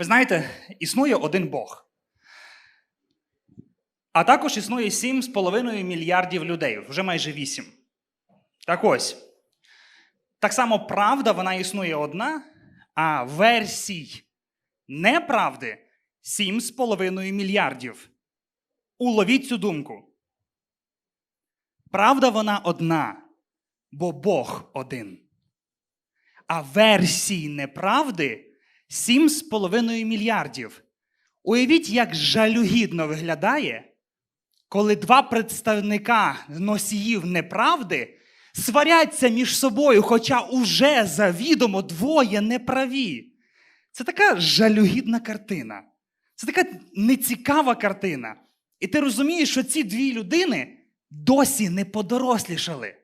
Ви знаєте, існує один Бог. А також існує 7,5 мільярдів людей, вже майже 8. Так ось. Так само правда, вона існує одна, а версій неправди 7,5 мільярдів. Уловіть цю думку. Правда вона одна, бо Бог один. А версій неправди 7,5 мільярдів. Уявіть, як жалюгідно виглядає, коли два представника носіїв неправди сваряться між собою, хоча уже завідомо двоє неправі. Це така жалюгідна картина. Це така нецікава картина. І ти розумієш, що ці дві людини досі не подорослішали,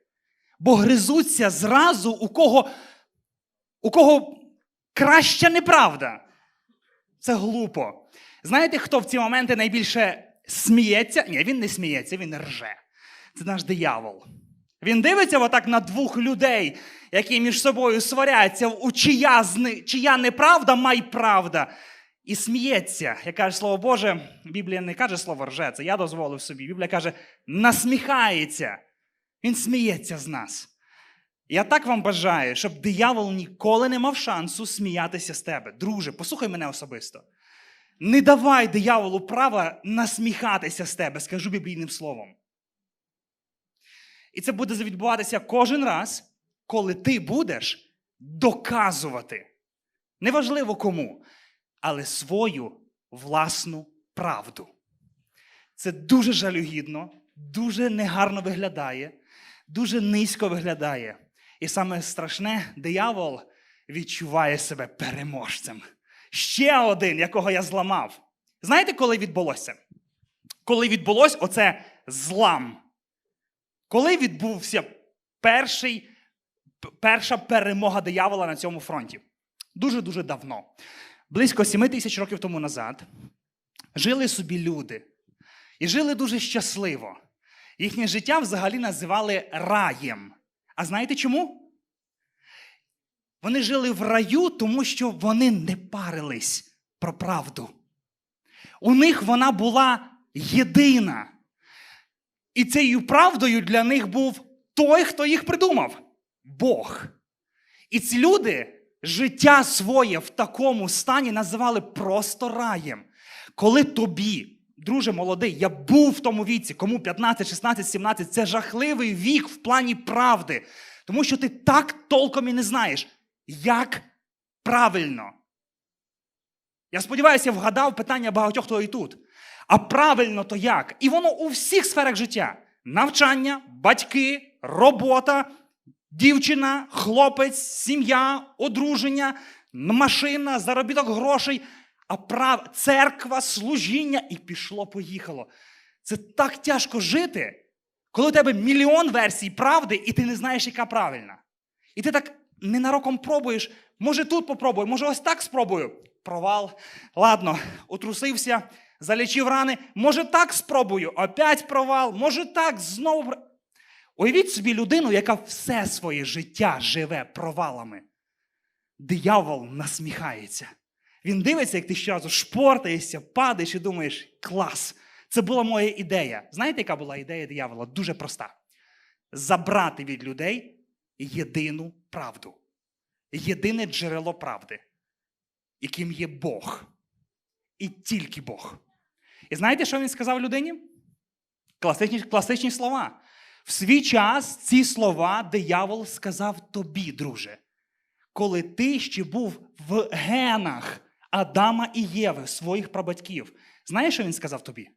бо гризуться зразу, у кого, у кого краща неправда. Це глупо. Знаєте, хто в ці моменти найбільше сміється? Ні, він не сміється, він рже. Це наш диявол. Він дивиться отак на двох людей, які між собою сваряться, у чия, чия неправда, май правда. І сміється. Як каже слово Боже, Біблія не каже слово рже, це я дозволив собі. Біблія каже, насміхається. Він сміється з нас. Я так вам бажаю, щоб диявол ніколи не мав шансу сміятися з тебе. Друже, послухай мене особисто. Не давай дияволу права насміхатися з тебе, скажу біблійним словом. І це буде відбуватися кожен раз, коли ти будеш доказувати. Неважливо кому, але свою власну правду. Це дуже жалюгідно, дуже негарно виглядає, дуже низько виглядає. І саме страшне, диявол відчуває себе переможцем. Ще один, якого я зламав. Знаєте, коли відбулося? Коли відбулось оце злам. Коли відбувся перший, перша перемога диявола на цьому фронті? Дуже-дуже давно. Близько 7 тисяч років тому назад жили собі люди. І жили дуже щасливо. Їхнє життя взагалі називали раєм. А знаєте чому? Вони жили в раю, тому що вони не парились про правду. У них вона була єдина. І цією правдою для них був той, хто їх придумав Бог. І ці люди життя своє в такому стані називали просто раєм. Коли тобі, друже молодий, я був в тому віці, кому 15, 16, 17, це жахливий вік в плані правди. Тому що ти так толком і не знаєш, як правильно. Я сподіваюся, я вгадав питання багатьох хто і тут. А правильно то як? І воно у всіх сферах життя: навчання, батьки, робота, дівчина, хлопець, сім'я, одруження, машина, заробіток грошей, а прав... церква, служіння, і пішло-поїхало. Це так тяжко жити, коли у тебе мільйон версій правди, і ти не знаєш, яка правильна. І ти так ненароком пробуєш, може тут попробую, може ось так спробую. Провал. Ладно, утрусився, залічив рани. Може так спробую, опять провал, може так знову. Уявіть собі людину, яка все своє життя живе провалами. Диявол насміхається. Він дивиться, як ти щоразу шпортаєшся, падаєш і думаєш, клас, це була моя ідея. Знаєте, яка була ідея диявола? Дуже проста: забрати від людей єдину правду, єдине джерело правди, яким є Бог. І тільки Бог. І знаєте, що він сказав людині? Класичні, класичні слова. В свій час ці слова диявол сказав тобі, друже, коли ти ще був в генах Адама і Єви, своїх прабатьків. Знаєш, що він сказав тобі?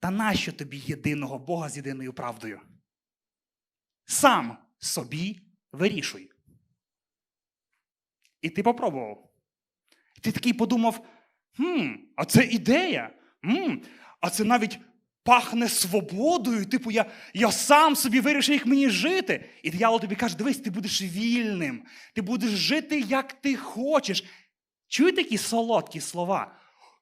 Та нащо тобі єдиного Бога з єдиною правдою? Сам собі вирішуй. І ти попробував. Ти такий подумав: хм, а це ідея. М, а це навіть пахне свободою. Типу, я, я сам собі вирішив, як мені жити. І диявол тобі каже: дивись, ти будеш вільним, ти будеш жити, як ти хочеш. Чуєте такі солодкі слова?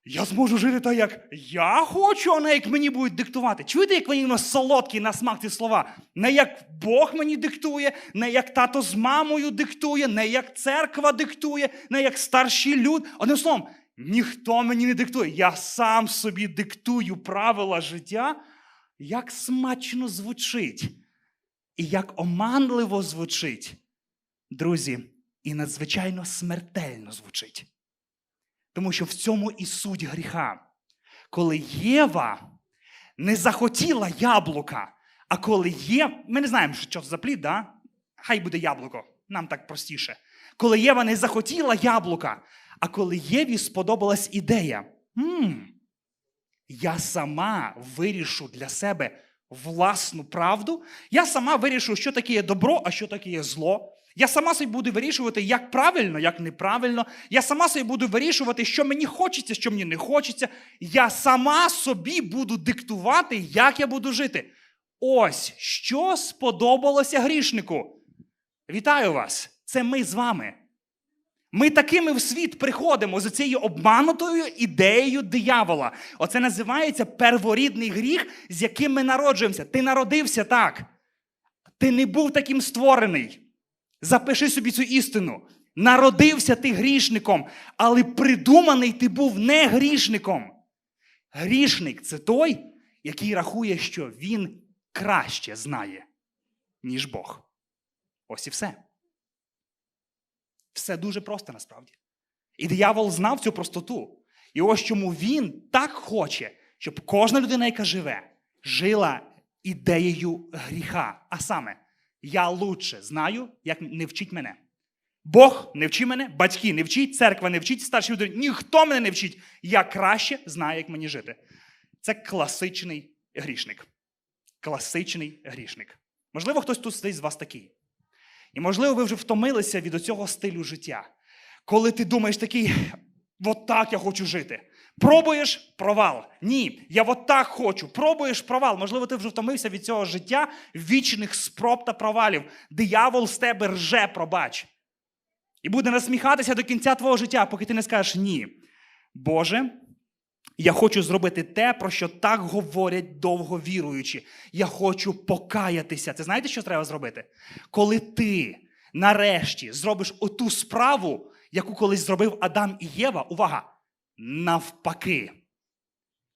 Я зможу жити так, як я хочу, а не як мені будуть диктувати. Чуєте, як воно солодкі на смак ці слова? Не як Бог мені диктує, не як тато з мамою диктує, не як церква диктує, не як старші люди. Одним словом, ніхто мені не диктує. Я сам собі диктую правила життя, як смачно звучить. І як оманливо звучить, друзі, і надзвичайно смертельно звучить. Тому що в цьому і суть гріха. Коли Єва не захотіла яблука, а коли є, ми не знаємо, що це за плід, да? хай буде яблуко, нам так простіше. Коли Єва не захотіла яблука, а коли Єві сподобалась ідея, «М, я сама вирішу для себе власну правду, я сама вирішу, що таке є добро, а що таке є зло. Я сама собі буду вирішувати, як правильно, як неправильно. Я сама собі буду вирішувати, що мені хочеться, що мені не хочеться. Я сама собі буду диктувати, як я буду жити. Ось що сподобалося грішнику. Вітаю вас! Це ми з вами. Ми такими в світ приходимо з цією обманутою ідеєю диявола. Оце називається перворідний гріх, з яким ми народжуємося. Ти народився так. Ти не був таким створений. Запиши собі цю істину. Народився ти грішником, але придуманий ти був не грішником. Грішник це той, який рахує, що він краще знає, ніж Бог. Ось і все. Все дуже просто насправді. І диявол знав цю простоту. І ось чому він так хоче, щоб кожна людина, яка живе, жила ідеєю гріха. А саме, я лучше знаю, як не вчить мене. Бог не вчить мене, батьки не вчить, церква не вчить, старші люди, ніхто мене не вчить. Я краще знаю, як мені жити. Це класичний грішник. Класичний грішник. Можливо, хтось тут сидить з вас такий. І, можливо, ви вже втомилися від цього стилю життя. Коли ти думаєш такий, от так я хочу жити. Пробуєш провал. Ні, я от так хочу. Пробуєш провал. Можливо, ти вже втомився від цього життя вічних спроб та провалів. Диявол з тебе рже, пробач. І буде насміхатися до кінця твого життя, поки ти не скажеш ні. Боже, я хочу зробити те, про що так говорять довго віруючі. Я хочу покаятися. Це знаєте, що треба зробити? Коли ти нарешті зробиш оту справу, яку колись зробив Адам і Єва, увага, навпаки.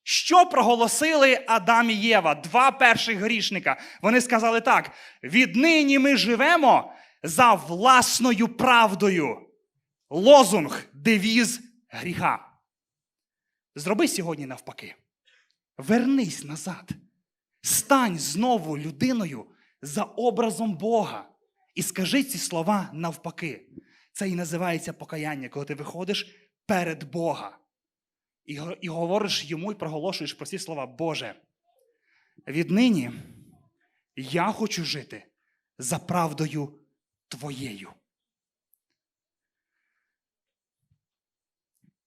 Що проголосили Адам і Єва, два перших грішника? Вони сказали так: віднині ми живемо за власною правдою. Лозунг, девіз гріха. Зроби сьогодні навпаки. Вернись назад. Стань знову людиною за образом Бога. І скажи ці слова навпаки. Це і називається покаяння, коли ти виходиш перед Бога. І, і говориш йому і проголошуєш про ці слова, Боже. Віднині я хочу жити за правдою Твоєю.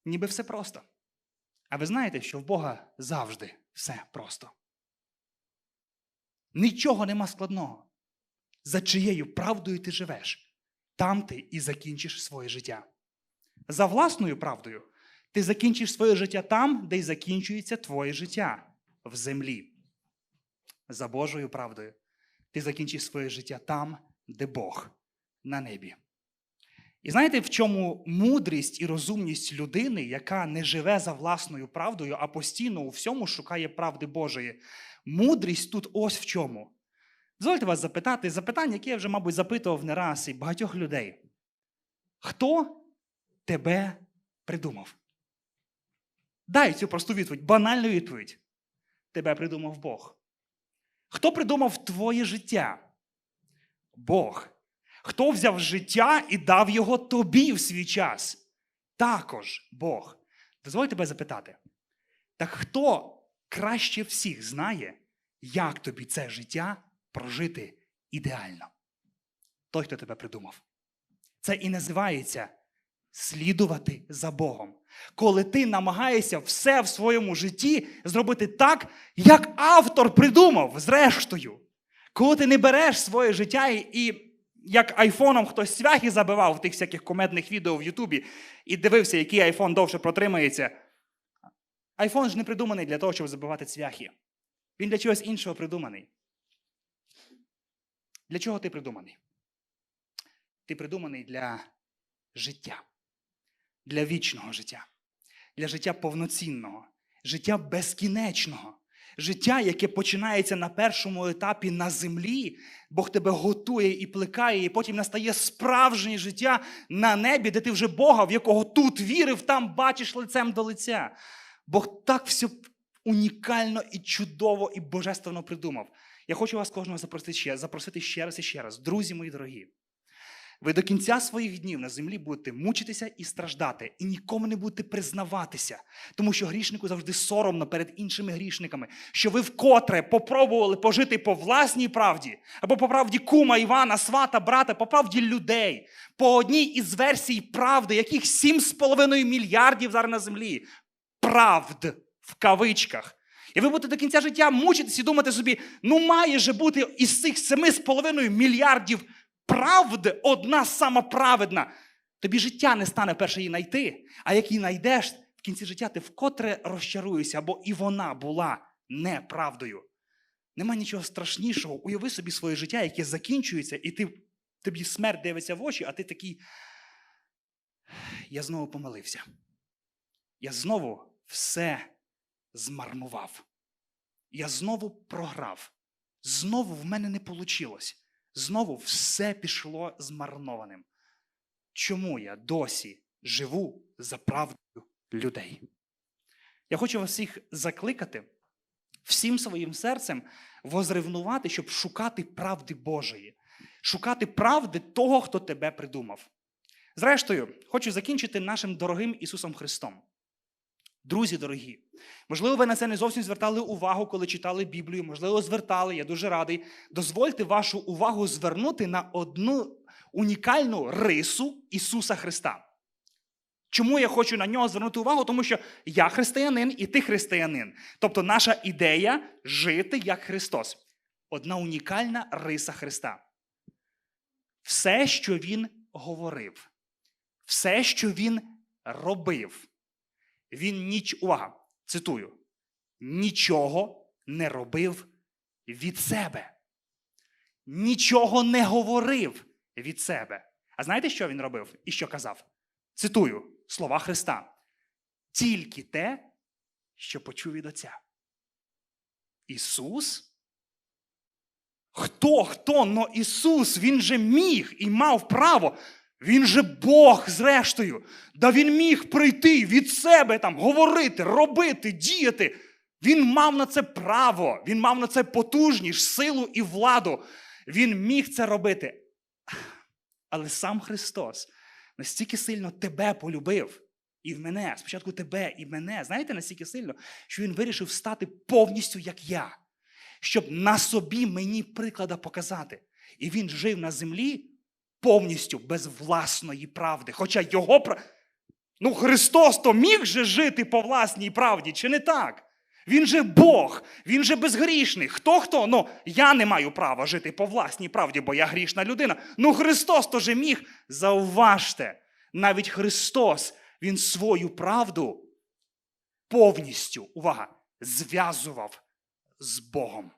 Ніби все просто. А ви знаєте, що в Бога завжди все просто. Нічого нема складного. За чиєю правдою ти живеш, там ти і закінчиш своє життя. За власною правдою ти закінчиш своє життя там, де й закінчується твоє життя в землі. За Божою правдою ти закінчиш своє життя там, де Бог на небі. І знаєте, в чому мудрість і розумність людини, яка не живе за власною правдою, а постійно у всьому шукає правди Божої? Мудрість тут ось в чому. Дозвольте вас запитати запитання, яке я вже, мабуть, запитував не раз і багатьох людей. Хто тебе придумав? Дай цю просту відповідь, банальну відповідь. Тебе придумав Бог. Хто придумав твоє життя? Бог. Хто взяв життя і дав його тобі в свій час? Також Бог. Дозволь тебе запитати. Так хто краще всіх знає, як тобі це життя прожити ідеально? Той, хто тебе придумав. Це і називається слідувати за Богом. Коли ти намагаєшся все в своєму житті зробити так, як автор придумав, зрештою. Коли ти не береш своє життя і, як айфоном хтось свяхи забивав в тих всяких комедних відео в Ютубі і дивився, який айфон довше протримається. Айфон ж не придуманий для того, щоб забивати цвяхи. Він для чогось іншого придуманий. Для чого ти придуманий? Ти придуманий для життя, для вічного життя. для життя повноцінного, життя безкінечного, життя, яке починається на першому етапі на землі, Бог тебе готує і плекає, і потім настає справжнє життя на небі, де ти вже Бога, в якого тут вірив, там бачиш лицем до лиця. Бог так все унікально і чудово і божественно придумав. Я хочу вас кожного запросити ще, запросити ще раз і ще раз. Друзі мої дорогі. Ви до кінця своїх днів на землі будете мучитися і страждати, і нікому не будете признаватися, тому що грішнику завжди соромно перед іншими грішниками, що ви вкотре попробували пожити по власній правді, або по правді кума, Івана, свата, брата, по правді людей, по одній із версій правди, яких 7,5 мільярдів зараз на землі. Правд в кавичках. І ви будете до кінця життя мучитись і думати собі, ну має же бути із цих 7,5 мільярдів правд одна сама праведна. Тобі життя не стане перше її знайти, а як її знайдеш, в кінці життя ти вкотре розчаруєшся, бо і вона була неправдою. Нема нічого страшнішого. Уяви собі своє життя, яке закінчується, і ти, тобі смерть дивиться в очі, а ти такий. Я знову помилився. Я знову все змарнував. Я знову програв. Знову в мене не вийшло. Знову все пішло змарнованим. Чому я досі живу за правдою людей? Я хочу вас всіх закликати всім своїм серцем возревнувати, щоб шукати правди Божої, шукати правди того, хто тебе придумав. Зрештою, хочу закінчити нашим дорогим Ісусом Христом. Друзі дорогі, можливо, ви на це не зовсім звертали увагу, коли читали Біблію, можливо, звертали, я дуже радий. Дозвольте вашу увагу звернути на одну унікальну рису Ісуса Христа. Чому я хочу на нього звернути увагу? Тому що я християнин і ти християнин. Тобто наша ідея жити як Христос. Одна унікальна риса Христа. Все, що Він говорив, все, що Він робив, він ніч... Увага, цитую, нічого не робив від себе. Нічого не говорив від себе. А знаєте, що він робив і що казав? Цитую слова Христа. Тільки те, що почув від Отця. Ісус? Хто? Хто? Но Ісус, Він же міг і мав право. Він же Бог, зрештою. Да він міг прийти від себе там, говорити, робити, діяти. Він мав на це право, він мав на це потужність, силу і владу. Він міг це робити. Але сам Христос настільки сильно тебе полюбив і в мене, спочатку тебе і мене, знаєте, настільки сильно, що він вирішив стати повністю як я, щоб на собі мені приклада показати. І він жив на землі повністю без власної правди. Хоча його Ну, Христос то міг же жити по власній правді, чи не так? Він же Бог, він же безгрішний. Хто хто? Ну, я не маю права жити по власній правді, бо я грішна людина. Ну, Христос то же міг. Зауважте, навіть Христос, Він свою правду повністю, увага, зв'язував з Богом.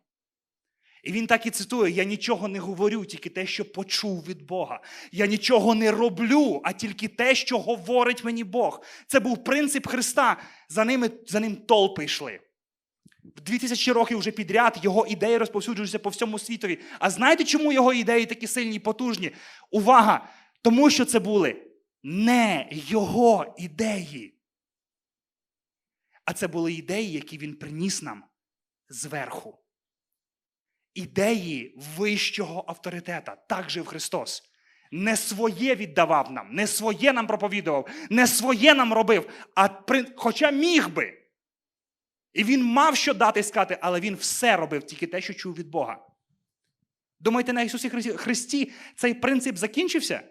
І він так і цитує: я нічого не говорю, тільки те, що почув від Бога. Я нічого не роблю, а тільки те, що говорить мені Бог. Це був принцип Христа. За, ними, за ним толпи йшли. В 2000 років вже підряд його ідеї розповсюджуються по всьому світові. А знаєте, чому його ідеї такі сильні і потужні? Увага! Тому що це були не його ідеї. А це були ідеї, які він приніс нам зверху ідеї вищого авторитета. Так жив Христос. Не своє віддавав нам, не своє нам проповідував, не своє нам робив, а при... хоча міг би. І він мав що дати і сказати, але він все робив, тільки те, що чув від Бога. Думаєте, на Ісусі Христі- цей принцип закінчився?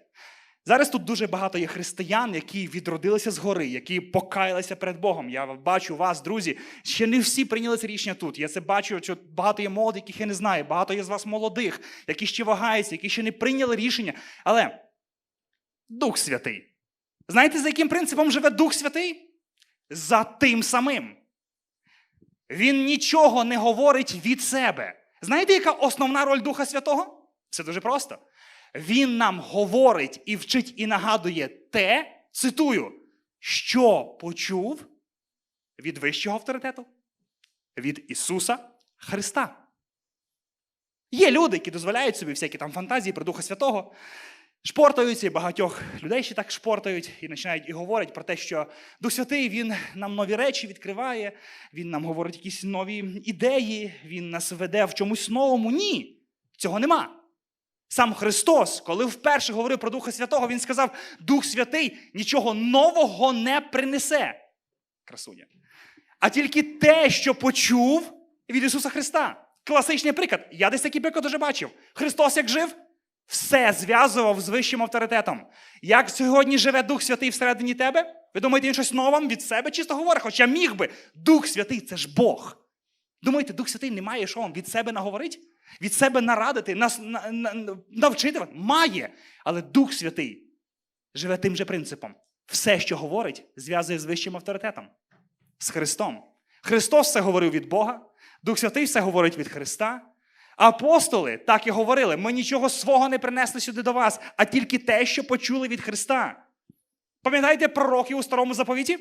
Зараз тут дуже багато є християн, які відродилися згори, які покаялися перед Богом. Я бачу вас, друзі. Ще не всі прийняли це рішення тут. Я це бачу, що багато є молодих, яких я не знаю, багато є з вас молодих, які ще вагаються, які ще не прийняли рішення. Але Дух Святий. Знаєте, за яким принципом живе Дух Святий? За тим самим. Він нічого не говорить від себе. Знаєте, яка основна роль Духа Святого? Це дуже просто. Він нам говорить і вчить і нагадує те, цитую, що почув від вищого авторитету? Від Ісуса Христа. Є люди, які дозволяють собі всякі там фантазії про Духа Святого, шпортаються, і багатьох людей ще так шпортають і починають і говорять про те, що Дух Святий Він нам нові речі відкриває, Він нам говорить якісь нові ідеї, Він нас веде в чомусь новому. Ні, цього нема. Сам Христос, коли вперше говорив про Духа Святого, Він сказав: Дух Святий нічого нового не принесе. Красуня. А тільки те, що почув від Ісуса Христа. Класичний приклад. Я десь такий приклад вже бачив. Христос, як жив, все зв'язував з вищим авторитетом. Як сьогодні живе Дух Святий всередині тебе? Ви думаєте, він щось новим від себе чисто говорить? Хоча міг би. Дух Святий це ж Бог. Думаєте, Дух Святий не має що вам від себе наговорити? Від себе нарадити, нас на, на, навчити? вас? Має. Але Дух Святий живе тим же принципом. Все, що говорить, зв'язує з вищим авторитетом, з Христом. Христос все говорив від Бога, Дух Святий все говорить від Христа. Апостоли так і говорили: ми нічого свого не принесли сюди до вас, а тільки те, що почули від Христа. Пам'ятаєте пророки у старому заповіті?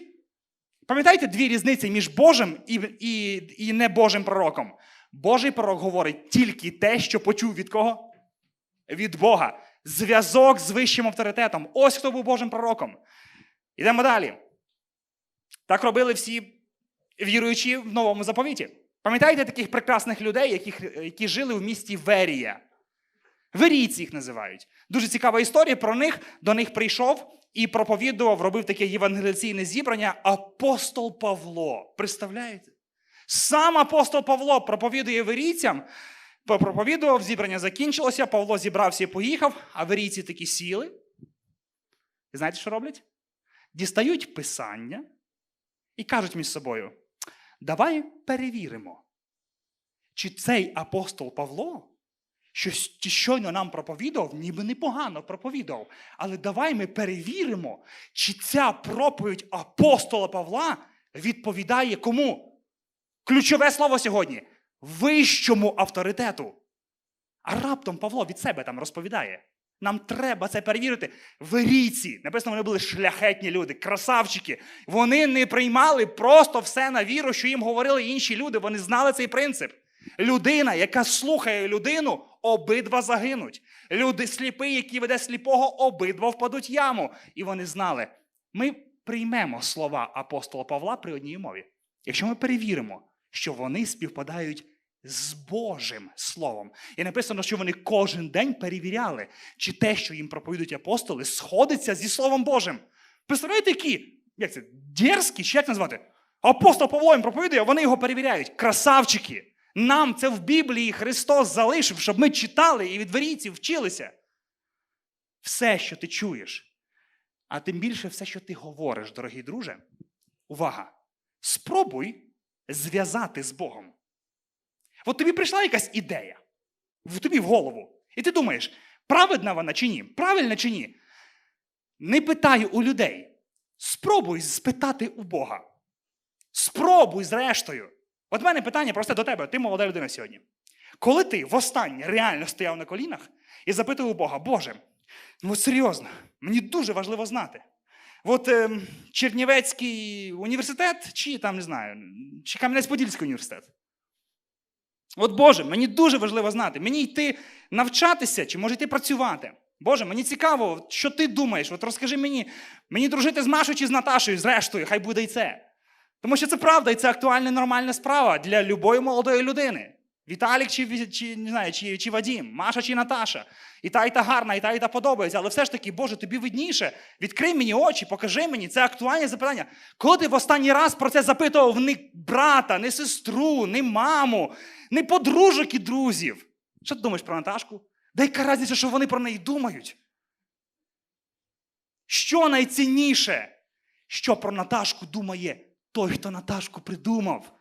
Пам'ятаєте дві різниці між Божим і, і, і не Божим пророком? Божий пророк говорить тільки те, що почув від кого? Від Бога. Зв'язок з вищим авторитетом. Ось хто був Божим пророком. Йдемо далі. Так робили всі віруючі в новому заповіті. Пам'ятаєте таких прекрасних людей, яких, які жили в місті Верія? Верійці їх називають. Дуже цікава історія про них. До них прийшов і проповідував, робив таке євангеліційне зібрання апостол Павло. Представляєте? Сам апостол Павло проповідує верійцям, проповідував, зібрання закінчилося, Павло зібрався і поїхав, а верійці такі сіли. І знаєте, що роблять? Дістають писання і кажуть між собою: давай перевіримо, чи цей апостол Павло, що щойно нам проповідав, ніби непогано проповідав. Але давай ми перевіримо, чи ця проповідь апостола Павла відповідає кому? Ключове слово сьогодні вищому авторитету. А раптом Павло від себе там розповідає. Нам треба це перевірити. Верійці, написано, вони були шляхетні люди, красавчики. Вони не приймали просто все на віру, що їм говорили інші люди. Вони знали цей принцип. Людина, яка слухає людину, обидва загинуть. Люди сліпий, який веде сліпого, обидва впадуть в яму. І вони знали, ми приймемо слова апостола Павла при одній мові. Якщо ми перевіримо, що вони співпадають з Божим Словом. І написано, що вони кожен день перевіряли, чи те, що їм проповідують апостоли, сходиться зі Словом Божим. Представляєте, які? Як це? Дерзкі, чи як назвати? Апостол Павло їм проповідує, вони його перевіряють. Красавчики! Нам це в Біблії Христос залишив, щоб ми читали і від верійців вчилися. Все, що ти чуєш, а тим більше все, що ти говориш, дорогий друже, увага! Спробуй зв'язати з Богом. От тобі прийшла якась ідея в тобі в голову. І ти думаєш, праведна вона чи ні? Правильна чи ні? Не питай у людей. Спробуй спитати у Бога. Спробуй, зрештою. От в мене питання просто до тебе, ти молода людина сьогодні. Коли ти востаннє реально стояв на колінах і запитував у Бога, Боже, ну серйозно, мені дуже важливо знати. От е, Чернівецький університет, чи там, не знаю, чи Кам'янець-Подільський університет. От Боже, мені дуже важливо знати, мені йти навчатися, чи може йти працювати. Боже, мені цікаво, що ти думаєш. От розкажи мені, мені дружити з Машою чи з Наташою, зрештою, хай буде і це. Тому що це правда, і це актуальна нормальна справа для любої молодої людини. Віталік чи чи, не знаю, чи, чи Вадім, Маша чи Наташа. І та, і та гарна, і та, і та подобається. Але все ж таки, Боже, тобі видніше. Відкрий мені очі, покажи мені. Це актуальне запитання. Коли ти в останній раз про це запитував не брата, не сестру, не маму, не подружок і друзів? Що ти думаєш про Наташку? Да яка разниця, що вони про неї думають? Що найцінніше, що про Наташку думає той, хто Наташку придумав?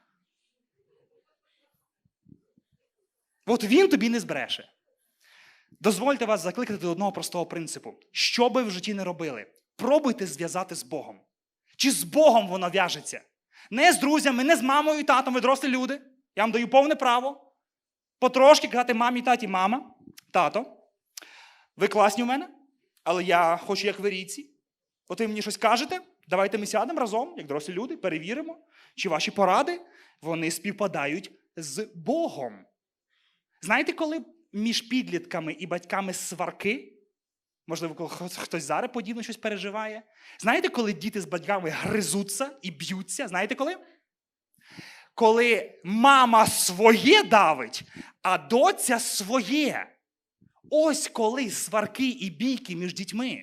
От він тобі не збреше. Дозвольте вас закликати до одного простого принципу. Що би в житті не робили, пробуйте зв'язати з Богом. Чи з Богом воно в'яжеться? Не з друзями, не з мамою і татом, ви дорослі люди. Я вам даю повне право. Потрошки казати мамі, таті, мама, тато. Ви класні у мене, але я хочу, як ви ріці. От ви мені щось кажете, Давайте ми сядемо разом, як дорослі люди, перевіримо, чи ваші поради вони співпадають з Богом. Знаєте, коли між підлітками і батьками сварки? Можливо, коли хтось- зараз подібно щось переживає. Знаєте, коли діти з батьками гризуться і б'ються? Знаєте коли? Коли мама своє давить, а доця своє. Ось коли сварки і бійки між дітьми.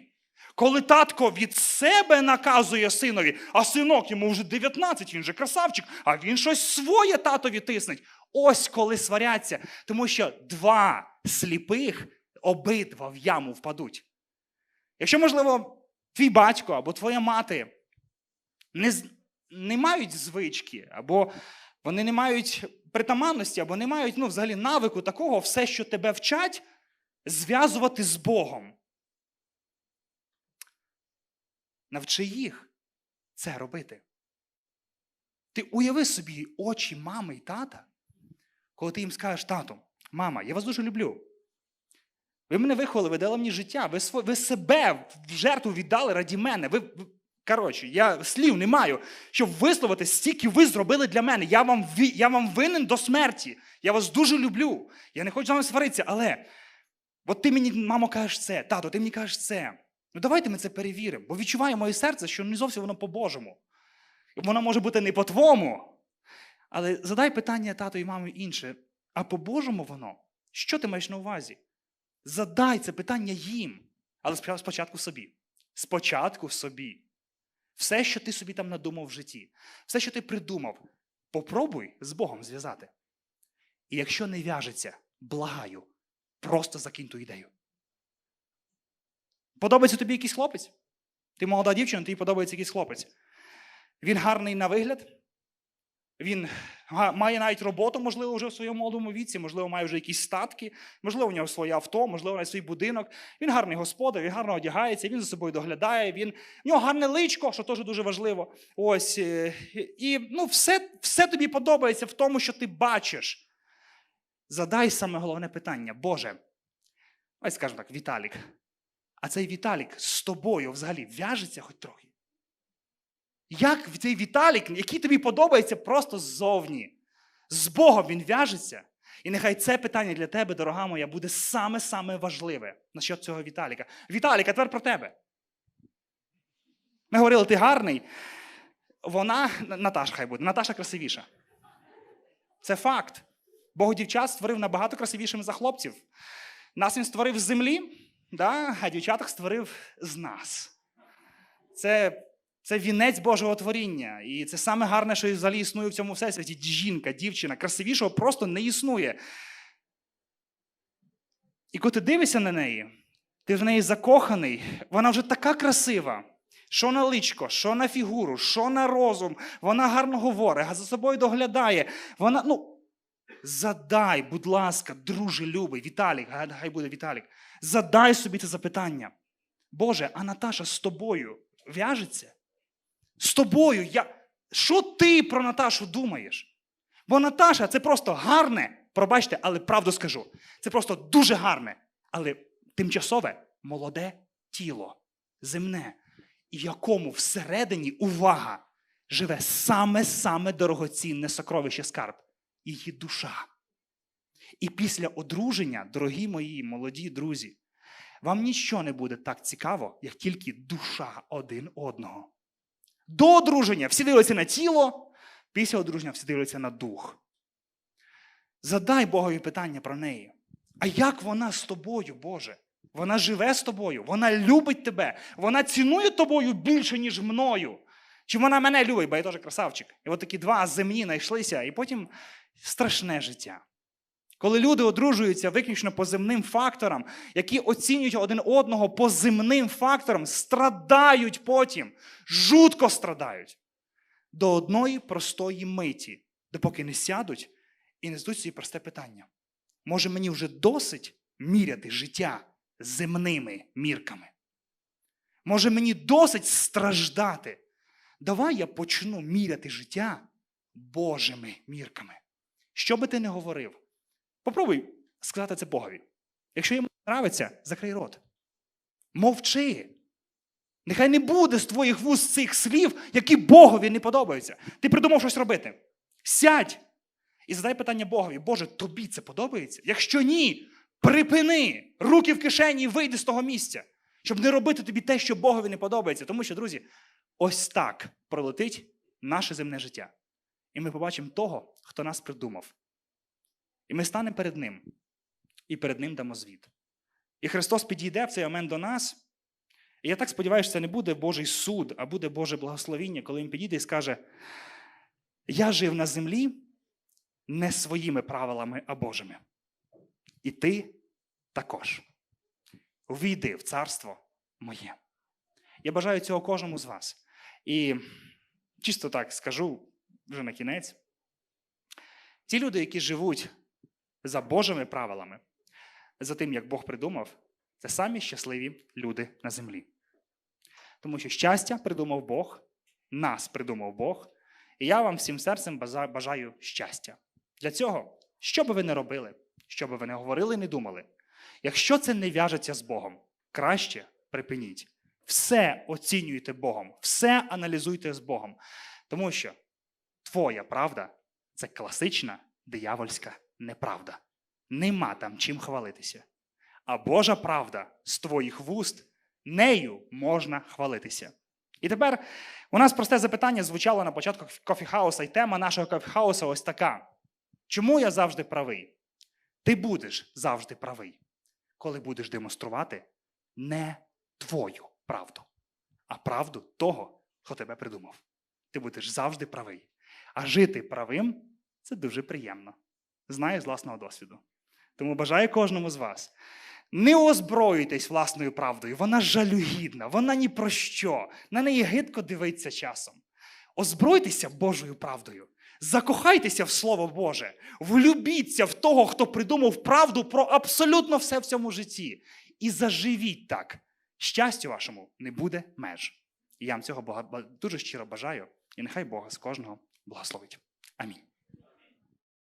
Коли татко від себе наказує синові, а синок йому вже 19, він же красавчик, а він щось своє татові тиснеть. Ось коли сваряться, тому що два сліпих обидва в яму впадуть. Якщо, можливо, твій батько або твоя мати не, не мають звички, або вони не мають притаманності, або не мають ну, взагалі навику такого, все, що тебе вчать, зв'язувати з Богом. Навчи їх це робити. Ти уяви собі очі мами і тата, коли ти їм скажеш, тату, мама, я вас дуже люблю. Ви мене виховали, ви дали мені життя, ви, ви себе в жертву віддали раді мене. Ви, коротше, я слів не маю, щоб висловити, стільки ви зробили для мене. Я вам, я вам винен до смерті. Я вас дуже люблю. Я не хочу з вами сваритися, але от ти мені, мамо, кажеш це, тато, ти мені кажеш це. Ну давайте ми це перевіримо, бо відчуває моє серце, що не зовсім воно по-божому. Воно може бути не по-твому. Але задай питання тато і мамі інше. А по-божому воно? Що ти маєш на увазі? Задай це питання їм. Але спочатку собі. Спочатку собі. Все, що ти собі там надумав в житті, все, що ти придумав, попробуй з Богом зв'язати. І якщо не в'яжеться, благаю, просто закинь ту ідею. Подобається тобі якийсь хлопець? Ти молода дівчина, тобі подобається якийсь хлопець. Він гарний на вигляд. Він має навіть роботу, можливо, вже в своєму молодому віці, можливо, має вже якісь статки, можливо, у нього своє авто, можливо, навіть свій будинок. Він гарний господар, він гарно одягається, він за собою доглядає, він... в нього гарне личко, що теж дуже важливо. Ось. е, І ну, все, все тобі подобається в тому, що ти бачиш. Задай саме головне питання, Боже. Ось скажемо так, Віталік. А цей Віталік з тобою взагалі в'яжеться хоч трохи? Як цей Віталік, який тобі подобається просто ззовні? З Богом він в'яжеться. І нехай це питання для тебе, дорога моя, буде саме-саме важливе насчет цього Віталіка. Віталік, а тепер про тебе. Ми говорили, ти гарний. Вона, Наташа хай буде, Наташа красивіша. Це факт. Бог дівчат створив набагато красивішими за хлопців. Нас він створив з землі, да? а дівчаток створив з нас. Це, це вінець Божого творіння. І це саме гарне, що взагалі існує в цьому всесвіті. Жінка, дівчина, красивішого просто не існує. І коли ти дивишся на неї, ти в неї закоханий, вона вже така красива. Що на личко, що на фігуру, що на розум, вона гарно говорить, за собою доглядає. Вона, ну, задай, будь ласка, друже любий, Віталік, хай буде Віталік, задай собі це запитання. Боже, а Наташа з тобою в'яжеться? З тобою. Я... Що ти про Наташу думаєш? Бо Наташа це просто гарне, пробачте, але правду скажу. Це просто дуже гарне, але тимчасове молоде тіло, земне, і якому всередині увага живе саме-саме дорогоцінне сокровище скарб її душа. І після одруження, дорогі мої молоді друзі, вам нічого не буде так цікаво, як тільки душа один одного. До одруження всі дивляться на тіло, після одруження всі дивляться на дух. Задай Богові питання про неї. А як вона з тобою, Боже? Вона живе з тобою, вона любить тебе, вона цінує тобою більше, ніж мною. Чи вона мене любить, бо я теж красавчик. І от такі два земні знайшлися, і потім страшне життя. Коли люди одружуються виключно по земним факторам, які оцінюють один одного по земним факторам, страдають потім, жутко страдають. До одної простої миті, допоки не сядуть і не здадуть собі просте питання. Може, мені вже досить міряти життя земними мірками? Може, мені досить страждати? Давай я почну міряти життя Божими мірками. Що би ти не говорив, попробуй сказати це Богові. Якщо йому не нравиться, закрий рот. Мовчи. Нехай не буде з твоїх вуст цих слів, які Богові не подобаються. Ти придумав щось робити. Сядь і задай питання Богові: Боже, тобі це подобається? Якщо ні, припини руки в кишені і вийди з того місця, щоб не робити тобі те, що Богові не подобається. Тому що, друзі, ось так пролетить наше земне життя. І ми побачимо того, хто нас придумав. І ми станемо перед Ним, і перед Ним дамо звіт. І Христос підійде в цей момент до нас. І я так сподіваюся, це не буде Божий суд, а буде Боже благословіння, коли Він підійде і скаже: Я жив на землі не своїми правилами, а Божими. І ти також. Увійди в царство моє. Я бажаю цього кожному з вас. І чисто так скажу вже на кінець. Ті люди, які живуть за Божими правилами, за тим, як Бог придумав, це самі щасливі люди на землі. Тому що щастя придумав Бог, нас придумав Бог, і я вам всім серцем бажаю щастя. Для цього, що би ви не робили, що би ви не говорили, не думали, якщо це не в'яжеться з Богом, краще припиніть. Все оцінюйте Богом, все аналізуйте з Богом. Тому що твоя правда це класична диявольська неправда. Нема там чим хвалитися. А Божа правда з твоїх вуст, нею можна хвалитися. І тепер у нас просте запитання звучало на початку кофіхауса, і тема нашого кофіхауса ось така. Чому я завжди правий? Ти будеш завжди правий, коли будеш демонструвати не твою правду, а правду того, хто тебе придумав. Ти будеш завжди правий. А жити правим це дуже приємно. Знаю з власного досвіду. Тому бажаю кожному з вас. Не озброюйтесь власною правдою. Вона жалюгідна, вона ні про що. На неї гидко дивиться часом. Озбройтеся Божою правдою. Закохайтеся в Слово Боже. Влюбіться в того, хто придумав правду про абсолютно все в цьому житті. І заживіть так. Щастю вашому не буде меж. І я вам цього дуже щиро бажаю, і нехай Бог з кожного благословить. Амінь.